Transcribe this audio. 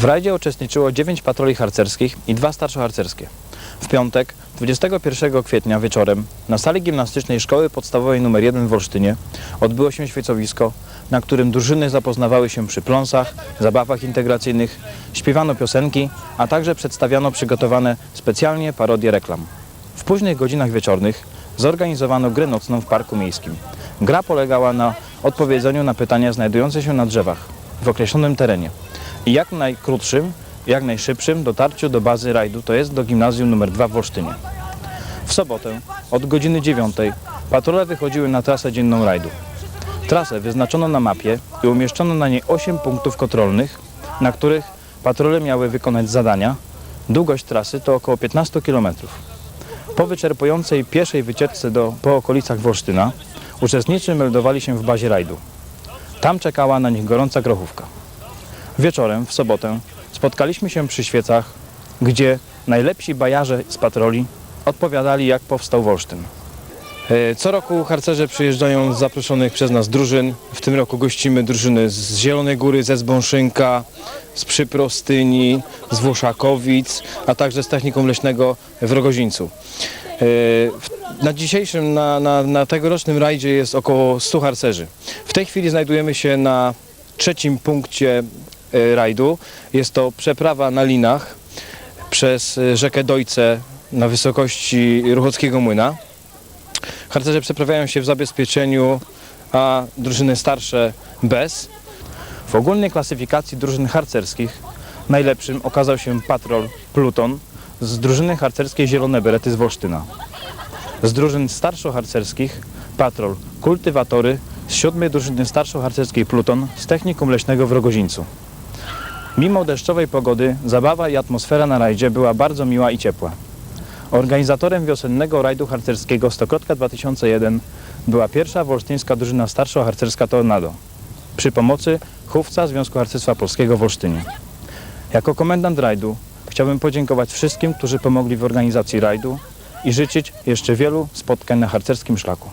W rajdzie uczestniczyło 9 patroli harcerskich i dwa starszoharcerskie. W piątek, 21 kwietnia wieczorem na sali gimnastycznej Szkoły Podstawowej nr 1 w Olsztynie odbyło się świecowisko, na którym drużyny zapoznawały się przy pląsach, zabawach integracyjnych, śpiewano piosenki, a także przedstawiano przygotowane specjalnie parodie reklam. W późnych godzinach wieczornych zorganizowano grę nocną w Parku Miejskim. Gra polegała na odpowiedzeniu na pytania znajdujące się na drzewach w określonym terenie i jak najkrótszym, jak najszybszym dotarciu do bazy rajdu, to jest do gimnazjum nr 2 w Olsztynie. W sobotę od godziny 9 patrole wychodziły na trasę dzienną rajdu. Trasę wyznaczono na mapie i umieszczono na niej 8 punktów kontrolnych, na których patrole miały wykonać zadania. Długość trasy to około 15 km. Po wyczerpującej pieszej wycieczce do, po okolicach Wolsztyna uczestnicy meldowali się w bazie rajdu. Tam czekała na nich gorąca grochówka. Wieczorem, w sobotę, spotkaliśmy się przy świecach, gdzie najlepsi bajarze z patroli odpowiadali, jak powstał Wolsztyn. E, Co roku harcerze przyjeżdżają z zaproszonych przez nas drużyn. W tym roku gościmy drużyny z Zielonej Góry, ze Zbąszynka, z Przyprostyni, z Włoszakowic, a także z Technikum Leśnego w Rogozińcu. E, Na dzisiejszym, na, na, na tegorocznym rajdzie jest około 100 harcerzy. W tej chwili znajdujemy się na trzecim punkcie rajdu. Jest to przeprawa na linach przez e, rzekę Dojce na wysokości Ruchockiego Młyna. Harcerze przeprawiają się w zabezpieczeniu, a drużyny starsze bez. W ogólnej klasyfikacji drużyn harcerskich najlepszym okazał się patrol Pluton z drużyny harcerskiej Zielone Berety z Wolsztyna. Z drużyn starszoharcerskich patrol Kultywatory z siódmej drużyny starszoharcerskiej Pluton z technikum leśnego w Rogozińcu. Mimo deszczowej pogody zabawa i atmosfera na rajdzie była bardzo miła i ciepła. Organizatorem wiosennego rajdu harcerskiego Stokrotka 2001 była pierwsza wolsztyńska drużyna starszo-harcerska Tornado przy pomocy chówca Związku Harcerstwa Polskiego w Olsztynie. Jako komendant rajdu chciałbym podziękować wszystkim, którzy pomogli w organizacji rajdu i życzyć jeszcze wielu spotkań na harcerskim szlaku.